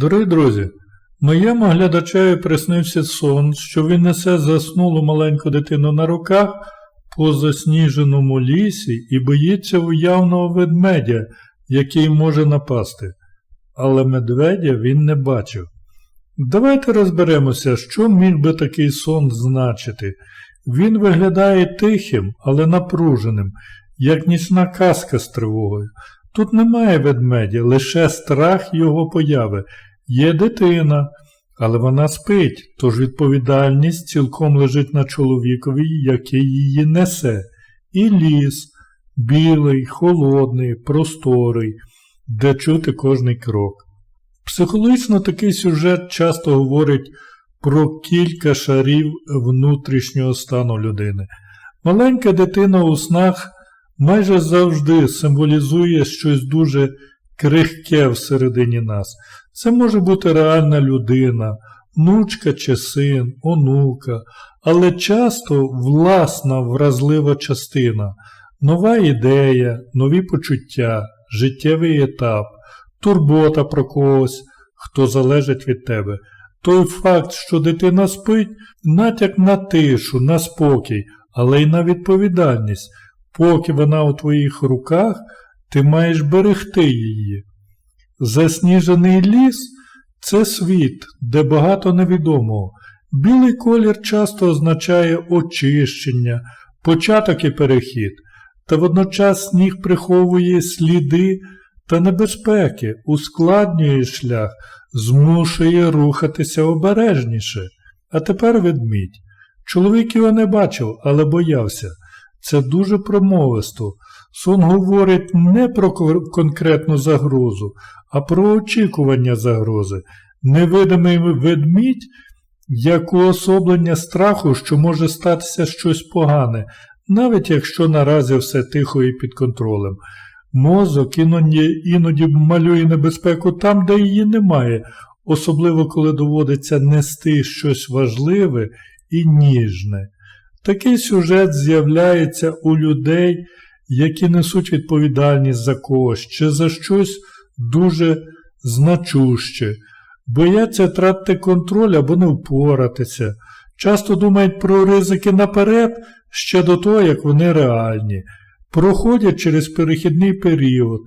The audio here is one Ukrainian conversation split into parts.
Дорогі друзі, моєму глядачеві приснився сон, що він несе заснулу маленьку дитину на руках по засніженому лісі і боїться уявного ведмедя, який може напасти. Але медведя він не бачив. Давайте розберемося, що міг би такий сон значити. Він виглядає тихим, але напруженим, як нічна казка з тривогою. Тут немає ведмедя, лише страх його появи. Є дитина, але вона спить, тож відповідальність цілком лежить на чоловікові, який її несе. І ліс, білий, холодний, просторий, де чути кожний крок. Психологічно такий сюжет часто говорить про кілька шарів внутрішнього стану людини. Маленька дитина у снах майже завжди символізує щось дуже крихке всередині нас. Це може бути реальна людина, внучка чи син, онука, але часто власна вразлива частина, нова ідея, нові почуття, життєвий етап, турбота про когось, хто залежить від тебе. Той факт, що дитина спить, натяк на тишу, на спокій, але й на відповідальність. Поки вона у твоїх руках, ти маєш берегти її. Засніжений ліс це світ, де багато невідомого. Білий колір часто означає очищення, початок і перехід, та водночас сніг приховує сліди та небезпеки, ускладнює шлях, змушує рухатися обережніше. А тепер ведмідь. Чоловік його не бачив, але боявся. Це дуже промовисто. Сон говорить не про конкретну загрозу, а про очікування загрози. Невидимий ведмідь як уособлення страху, що може статися щось погане, навіть якщо наразі все тихо і під контролем. Мозок іноді, іноді малює небезпеку там, де її немає, особливо коли доводиться нести щось важливе і ніжне. Такий сюжет з'являється у людей, які несуть відповідальність за когось чи за щось дуже значуще, бояться тратити контроль або не впоратися, часто думають про ризики наперед ще до того, як вони реальні, проходять через перехідний період,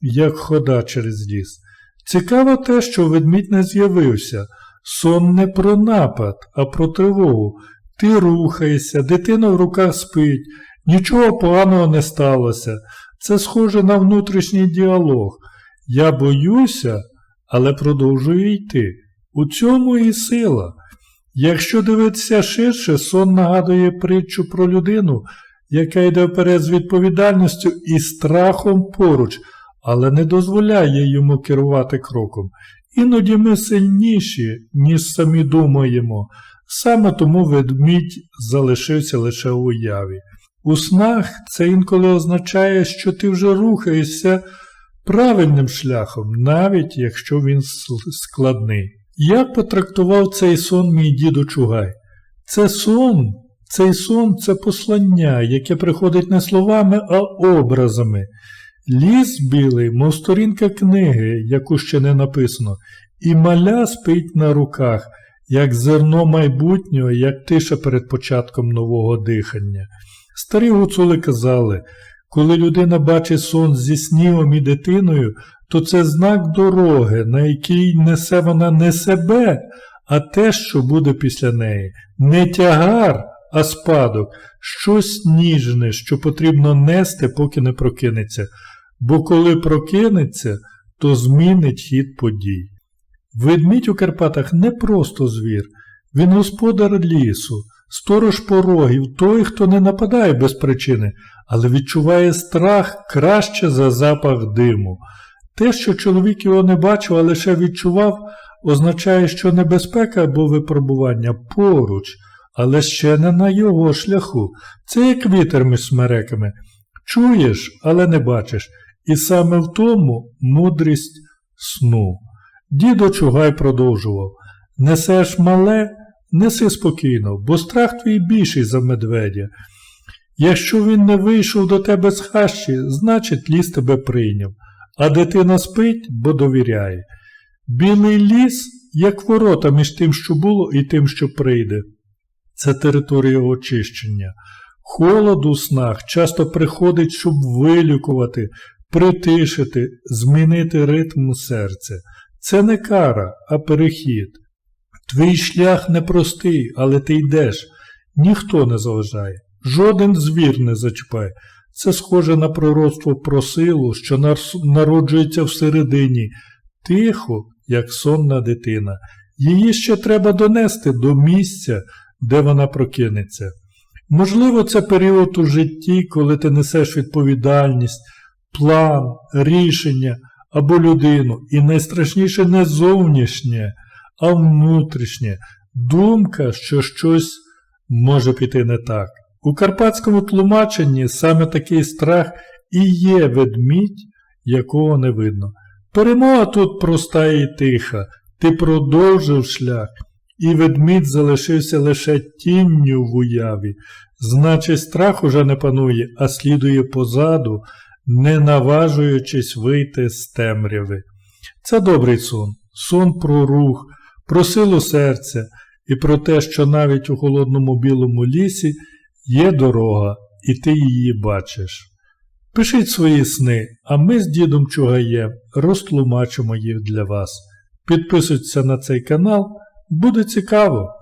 як хода через ліс. Цікаво те, що ведмідь не з'явився. Сон не про напад, а про тривогу. Ти рухаєшся, дитина в руках спить, нічого поганого не сталося. Це схоже на внутрішній діалог. Я боюся, але продовжую йти. У цьому і сила. Якщо дивитися ширше, сон нагадує притчу про людину, яка йде вперед з відповідальністю і страхом поруч, але не дозволяє йому керувати кроком. Іноді ми сильніші, ніж самі думаємо. Саме тому ведмідь залишився лише у уяві. У снах це інколи означає, що ти вже рухаєшся правильним шляхом, навіть якщо він складний. Як потрактував цей сон мій дідо Чугай? Це сон, цей сон це послання, яке приходить не словами, а образами. Ліс білий, мов сторінка книги, яку ще не написано, і маля спить на руках, як зерно майбутнього, як тиша перед початком нового дихання. Старі гуцули казали, коли людина бачить сон зі снігом і дитиною, то це знак дороги, на якій несе вона не себе, а те, що буде після неї. Не тягар, а спадок, щось ніжне, що потрібно нести, поки не прокинеться, бо коли прокинеться, то змінить хід подій. Ведмідь у Карпатах не просто звір, він господар лісу, сторож порогів, той, хто не нападає без причини, але відчуває страх краще за запах диму. Те, що чоловік його не бачив, а лише відчував, означає, що небезпека або випробування поруч, але ще не на його шляху. Це як вітер між смереками. Чуєш, але не бачиш. І саме в тому мудрість сну. Дідо Чугай продовжував Несеш мале, неси спокійно, бо страх твій більший за медведя. Якщо він не вийшов до тебе з хащі, значить ліс тебе прийняв, а дитина спить, бо довіряє. Білий ліс, як ворота між тим, що було, і тим, що прийде. Це територія очищення. Холод у снах часто приходить, щоб вилікувати, притишити, змінити ритм серця. Це не кара, а перехід. Твій шлях непростий, але ти йдеш. Ніхто не заважає, жоден звір не зачіпає. Це схоже на пророцтво про силу, що народжується всередині, тихо, як сонна дитина. Її ще треба донести до місця, де вона прокинеться. Можливо, це період у житті, коли ти несеш відповідальність, план, рішення або людину, і найстрашніше не зовнішнє, а внутрішнє, думка, що щось може піти не так. У карпатському тлумаченні саме такий страх і є ведмідь, якого не видно. Перемога тут проста і тиха, ти продовжив шлях, і ведмідь залишився лише тінню в уяві. Значить, страх уже не панує, а слідує позаду, не наважуючись вийти з темряви. Це добрий сон, сон про рух, про силу серця і про те, що навіть у холодному білому лісі є дорога, і ти її бачиш. Пишіть свої сни, а ми з дідом Чугаєм розтлумачимо їх для вас. Підписуйтеся на цей канал, буде цікаво.